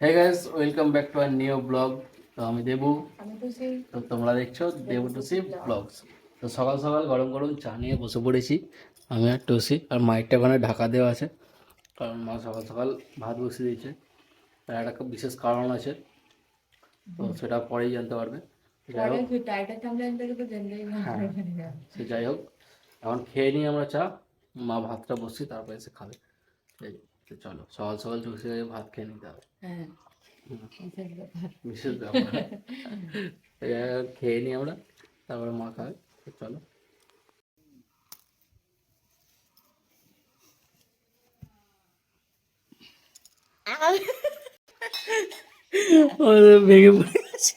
Hey guys welcome back to our new blog তো আমি দেবু। তো তোমরা দেখছ দেবু টুসি ব্লগস তো সকাল সকাল গরম গরম চা নিয়ে বসে পড়েছি। আমি আর টুসি আর মাইকটা ওখানে ঢাকা দেওয়া আছে। কারণ মা সকাল সকাল ভাত বসিয়ে দিয়েছে। তার একটা খুব বিশেষ কারণ আছে। তো সেটা পরেই জানতে পারবে। জানলেই হ্যাঁ। সে যাই হোক। এখন খেয়ে নিই আমরা চা। মা ভাতটা বসছি তারপরে এসে খাবে। তো চলো সকাল সকাল চুষে ভাত খেয়ে নিতে হবে। হ্যাঁ বিশেষ ব্যাপার। খেয়ে নিই আমরা তারপরে মা খাবে চলো। ভেঙে পড়ে গেছে।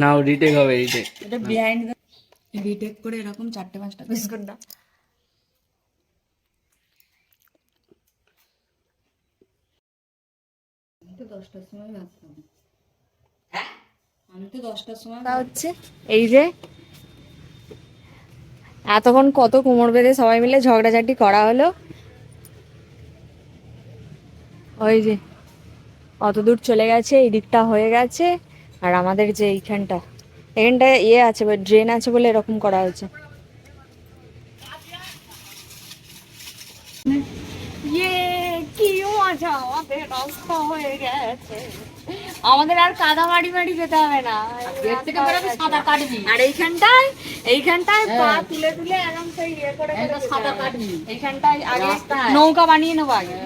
নাও রিটেক হবে রিটেক retake করে এরকম চারটে পাঁচটা করে দাও। দশটার সময় ভাত খাব। আমি তো দশটার সময় তা হচ্ছে এই যে এতক্ষণ কত কোমর বেঁধে সবাই মিলে ঝগড়াঝাটি করা হলো ওই যে অত দূর চলে গেছে এই দিকটা হয়ে গেছে আর আমাদের যে এইখানটা এখানটায় ইয়ে আছে ড্রেন আছে বলে এরকম করা হয়েছে। ইয়ে মজা আমাদের রাস্তা হয়ে গেছে। আমাদের আর কাদা মাড়ি মাড়ি যেতে হবে না। সাদা কাটবি আর এইখানটায় এইখানটায় পা তুলে তুলে সেই ইয়ে করে করে সাদা কাটবি এইখানটায় আগে নৌকা বানিয়ে নেব আগে।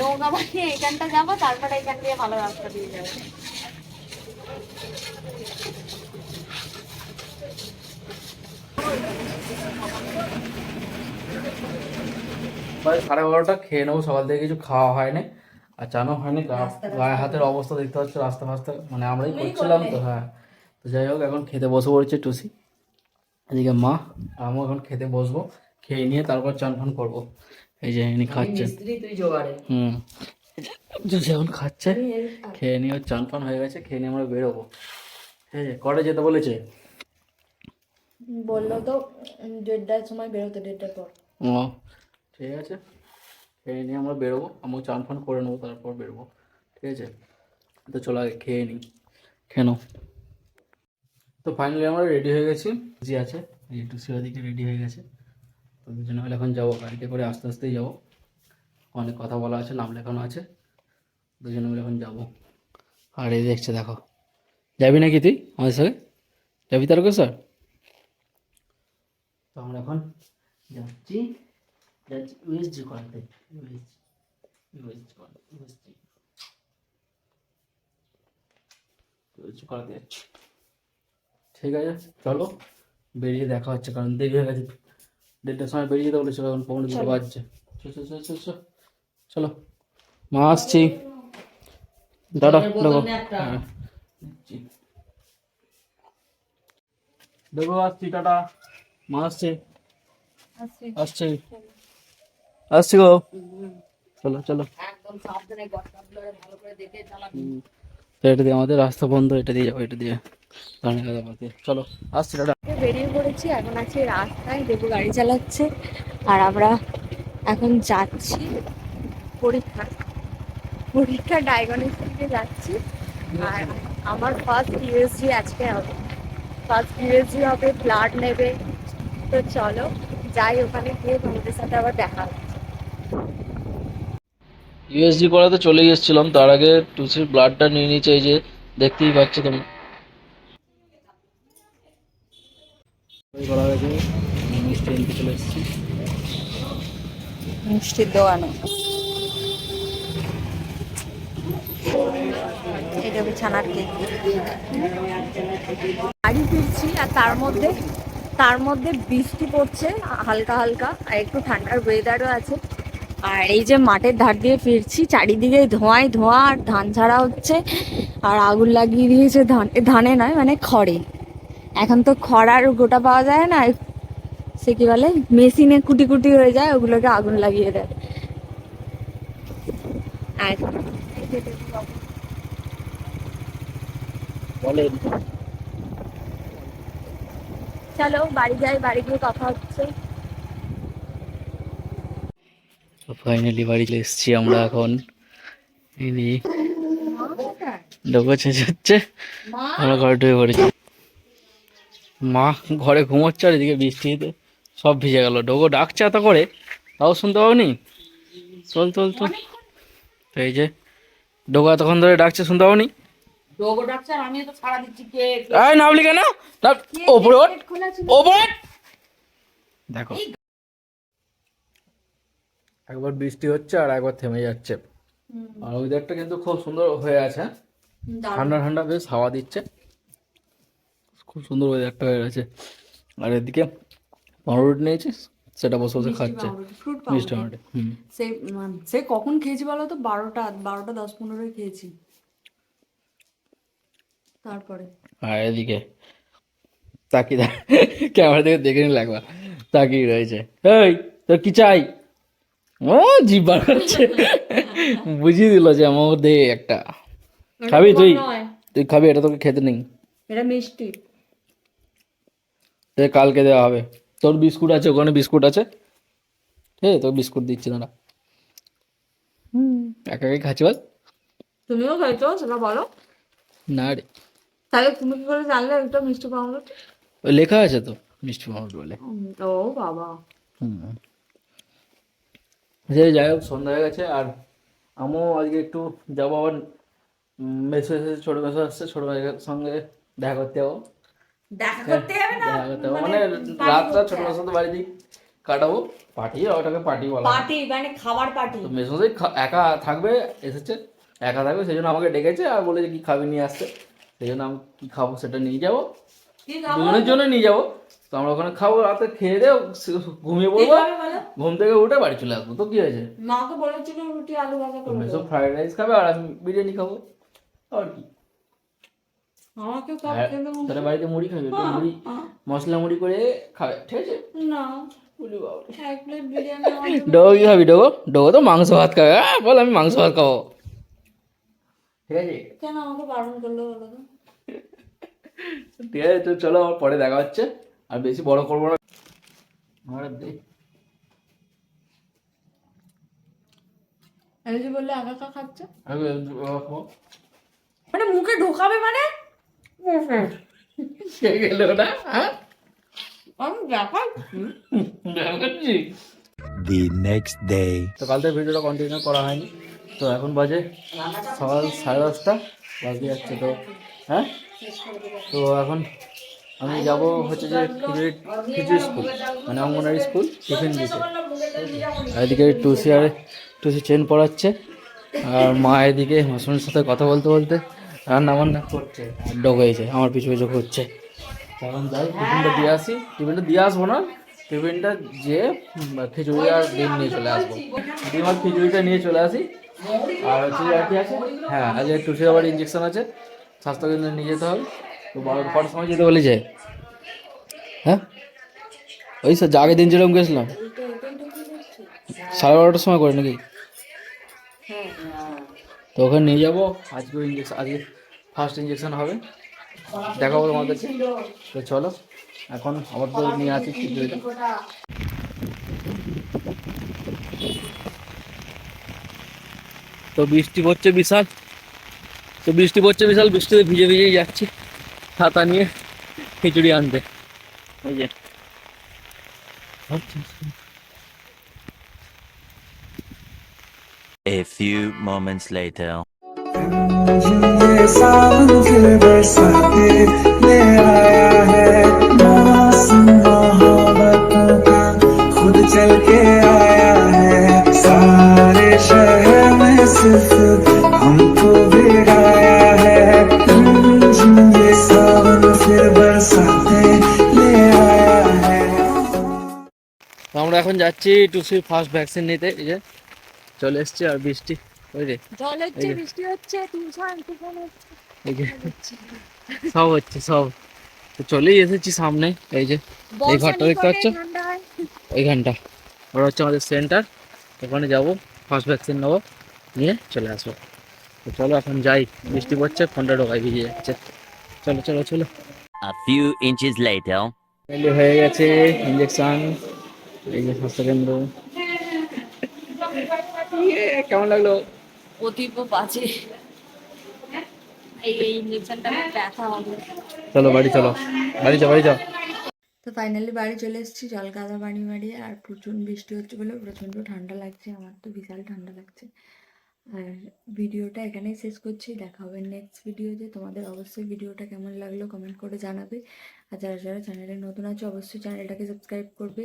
নৌকা বানিয়ে এইখানটা যাব তারপরে এইখান দিয়ে ভালো রাস্তা দিয়ে যাব। প্রায় সাড়ে বারোটা খেয়ে নেব সকাল থেকে কিছু খাওয়া হয়নি। আর চানো হয়নি গায়ে হাতের অবস্থা দেখতে পাচ্ছ রাস্তা ফাস্তা মানে আমরাই করছিলাম তো হ্যাঁ। তো যাই হোক এখন খেতে বসে পড়েছে টুসি। এদিকে মা আমিও এখন খেতে বসবো খেয়ে নিয়ে তারপর চান ফান করব। এই যে ইনি খাচ্ছেন। হুম। এখন খাচ্ছে খেয়ে নিয়ে চান ফান হয়ে গেছে খেয়ে নিয়ে আমরা বেরোবো। ঠিক আছে কটা যেতে বলেছে? বলল তো দেড়টার সময় বেরোতে দেড়টার পর। ও। ঠিক আছে। খেয়ে নিয়ে আমরা বেরোবো আমিও চান ফান করে নেব তারপর বেরোবো। ঠিক আছে? তো চলো আগে খেয়ে নিই। কেন তো ফাইনালি আমরা রেডি হয়ে গেছি। জি আছে একটু দিকে রেডি হয়ে গেছে। তো দুজনে মিলে এখন যাব গাড়িতে করে আস্তে আস্তেই যাব। অনেক কথা বলা আছে নাম লেখানো আছে। দুজনে মিলে এখন যাব। আর এই দেখছে দেখো। যাবি নাকি তুই আমাদের সাথে যাবি তারকে স্যার তো আমরা এখন যাচ্ছি। যাচ্ছি ইউএসজি করাতে ইউএসজি ইউএসজি করাতে ইউএসজি ইউএসজি করাতে যাচ্ছি। ঠিক আছে চলো। বেরিয়ে দেখা হচ্ছে কারণ দেরি হয়ে গেছে। দেড়টার সময় বেরিয়ে যেতে বলেছিল এখন পৌনে দুটো বাজছে। চল, চল, চল, চল, চল। চলো। মা আসছি। দাদা দেখো। হ্যাঁ যাচ্ছি। দেখো আসছি টাটা। মা আসছে। আসছে। আসছি গো। চলো চলো। তো এটা দিয়ে আমাদের রাস্তা বন্ধ এটা দিয়ে যাব এটা দিয়ে। চলো আসছি দাদা। বেরিয়ে পড়েছি এখন আছি রাস্তায় দেবু গাড়ি চালাচ্ছে। আর আমরা এখন যাচ্ছি পরীক্ষা পরীক্ষা ডায়াগনস্টিকে যাচ্ছি। আর আমার ফার্স্ট ইউএসজি আজকে হবে। ফার্স্ট ইউএসজি হবে ব্লাড নেবে। তো চলো যাই ওখানে গিয়ে তোমাদের সাথে আবার দেখা ইউএসজি করাতে চলে এসেছিলাম তার আগে টুসির ব্লাডটা নিয়ে নিয়েছে এই যে দেখতেই পাচ্ছ তুমি। করা হয়েছে মিষ্টি আনতে চলে এসেছি। মিষ্টির দোকানে এটা হবে কেক। বাড়ি ফিরছি আর তার মধ্যে তার মধ্যে বৃষ্টি পড়ছে, হালকা হালকা, আর একটু ঠান্ডার ওয়েদারও আছে। আর এই যে মাঠের ধার দিয়ে ফিরছি, চারিদিকে ধোঁয়ায় ধোঁয়া, আর ধান ছাড়া হচ্ছে। আর আগুন লাগিয়ে দিয়েছে ধান ধানে নয় মানে খড়ে। এখন তো খড় আর গোটা পাওয়া যায় না, সে কি বলে, মেশিনে কুটি কুটি হয়ে যায়, ওগুলোকে আগুন লাগিয়ে দেয়। আর বলেন। চলো বাড়ি যাই বাড়ি গিয়ে কথা হচ্ছে। ফাইনালি বাড়ি চলে এসেছি আমরা এখন। এই নিয়ে ডোকা চেঁচে হচ্ছে আমরা ঘরে ঢুকে পড়েছি। মা ঘরে ঘুমোচ্ছে আর এদিকে বৃষ্টিতে সব ভিজে গেল। ডোগো ডাকছে এত করে তাও শুনতে পাওনি? চল চল চল। তো এই যে ডোগো এতক্ষণ ধরে ডাকছে শুনতে পাওনি? ডোগো ডাকছে আর আমি তো ছাড়া দিচ্ছি কে এই নামলি কেন ওপরে ওঠ। ওপরে দেখো। একবার বৃষ্টি হচ্ছে আর একবার থেমে যাচ্ছে। আর ওয়েদারটা কিন্তু খুব সুন্দর হয়ে আছে? ঠান্ডা ঠান্ডা বেশ হাওয়া দিচ্ছে। খুব সুন্দর ওয়েদারটা হয়ে গেছে। আর এদিকে পাউরুটি নিয়েছিস? সেটা বসে বসে খাচ্ছে। মিষ্টি পাউরুটি। সে সে কখন খেয়েছি বলো তো? বারোটা বারোটা দশ পনেরোই খেয়েছি। তারপরে। আর এদিকে তাকি ক্যামেরা থেকে দেখে নিলে একবার তাকিয়ে রয়েছে। এই তোর কি চাই? ও জিভ বার করছে। বুঝিয়ে দিল যে আমার দে একটা। খাবি তুই? তুই খাবি এটা তোকে খেতে নেই। এটা মিষ্টি। তোকে কালকে দেওয়া হবে। তোর বিস্কুট আছে ওখানে বিস্কুট আছে। ঠিক আছে তোর বিস্কুট দিচ্ছি না একা একাই খাচ্ছি বল। তুমিও খাইছো সেটা বলো। না রে। তাহলে তুমি কি করে জানলে এটা মিষ্টি পাউরুটি? ওই লেখা আছে তো মিষ্টি মামুট বলে। ও বাবা। হুম। যে যাই হোক সন্ধ্যা হয়ে গেছে আর আমিও আজকে একটু যাব আবার মেসো এসেছে ছোটো মেসো আসছে ছোটো মেসোর সঙ্গে দেখা করতে যাব। দেখা করতে হবে না? দেখা করতে যাব। মানে রাতটা ছোটো মেসোর তো বাড়িতেই কাটাবো পার্টি ওটাকে পার্টি বলা। পার্টি মানে খাবার পার্টি তো একা থাকবে এসেছে একা থাকবে সেই জন্য আমাকে ডেকেছে আর বলে যে কি খাবি নিয়ে আসতে। সেই জন্য আমি কি খাব সেটা নিয়ে যাব। দুজনের জন্য নিয়ে যাব। তো আমরা ওখানে খাব রাতে খেয়ে দিয়ে ঘুমিয়ে পড়ব। ঘুম থেকে উঠে বাড়ি চলে আসব। তো কি হয়েছে? মাকে বলেছিল রুটি আলু ভাজা তো করে ফ্রাইড রাইস খাবে আর আমি বিরিয়ানি খাব। আর কি? আমাকে তাহলে বাড়িতে মুড়ি খাবে। মুড়ি মশলা মুড়ি করে খাবে। ঠিক আছে? না। ডোগো কি খাবি ডোগো? ডোগো তো মাংস ভাত খাবে। বল আমি মাংস ভাত খাব। ঠিক আছে কেন আমাকে বারণ করল বলো তো? ঠিক আছে তো চলো আমার পরে দেখা হচ্ছে। আর বেশি বড় করব না। দে। বললে খাচ্ছে। মানে মুখে ঢোকাবে মানে? কে গেল ওটা হ্যাঁ? আমি দেখাচ্ছি। the next day. তো কাল থেকে ভিডিওটা কন্টিনিউ করা হয়নি। তো এখন বাজে সকাল সাড়ে দশটা বাজে যাচ্ছে তো। হ্যাঁ? তো এখন আমি যাব হচ্ছে যে খিচুড়ি খিচুড়ি স্কুল মানে অঙ্গনারী স্কুল টিফিন দিতে। এদিকে টুসি আর টুসি চেন পড়াচ্ছে। আর মা এদিকে মাসুমের সাথে কথা বলতে বলতে রান্না বান্না করছে। আর ডগাইছে আমার পিছু পিছু করছে এখন যাই টিফিনটা দিয়ে আসি। টিফিনটা দিয়ে আসব না টিফিনটা যে খিচুড়ি আর ডিম নিয়ে চলে আসব। ডিম আর খিচুড়িটা নিয়ে চলে আসি। আর হচ্ছে আর কি আছে? হ্যাঁ আজকে টুসির আবার ইঞ্জেকশন আছে। স্বাস্থ্যকেন্দ্রে নিয়ে যেতে হবে। তো বারো কটার সময় যেতে বলেছে। হ্যাঁ? ওই স্যার আগের দিন যেরকম গেছিলাম। সাড়ে বারোটার সময় করে নাকি? তো ওখানে নিয়ে যাব। আজকে ইঞ্জেকশন আজকে ফার্স্ট ইঞ্জেকশন হবে। দেখাবো তোমাদেরকে তো চলো, এখন আবার তো নিয়ে আছি তো বৃষ্টি পড়ছে বিশাল। তো বৃষ্টি পড়ছে বিশাল বৃষ্টিতে ভিজে ভিজেই যাচ্ছি ছাতা নিয়ে খিচুড়ি আনতে এই যে A few moments later. ये सावन फिर बरसाते ले आया है এখন যাচ্ছি টুসির ফার্স্ট ভ্যাকসিন নিতে এই যে চলে এসছি আর বৃষ্টি ওই রে জল হচ্ছে বৃষ্টি হচ্ছে তুষার তুফান হচ্ছে। এই যে সব হচ্ছে সব। তো চলেই এসেছি সামনে এই যে এই ঘরটা দেখতে পাচ্ছ? এইখানটা ওরা হচ্ছে আমাদের সেন্টার ওখানে যাব ফার্স্ট ভ্যাকসিন নেব নিয়ে চলে আসব। তো চলো এখন যাই বৃষ্টি পড়ছে ফোনটা ঢোকায় ভিজে যাচ্ছে। চলো চলো চলো। A few inches later. হয়ে গেছে ইঞ্জেকশন এই যে স্বাস্থ্যকেন্দ্র ইয়ে, কেমন লাগল? অতীব বাজে। এই এই ইঞ্জেকশনটা ব্যথা হবে। চলো বাড়ি চলো। বাড়ি যাও বাড়ি যাও। তো ফাইনালি বাড়ি চলে এসেছি জল কাদা বাড়ি বাড়ি আর প্রচুর বৃষ্টি হচ্ছে বলে প্রচণ্ড ঠান্ডা লাগছে আমার তো বিশাল ঠান্ডা লাগছে। আর ভিডিওটা এখানেই শেষ করছি দেখা হবে নেক্সট ভিডিওতে তোমাদের অবশ্যই ভিডিওটা কেমন লাগল কমেন্ট করে জানাবে। আর যারা যারা চ্যানেলে নতুন আছে অবশ্যই চ্যানেলটাকে সাবস্ক্রাইব করবে।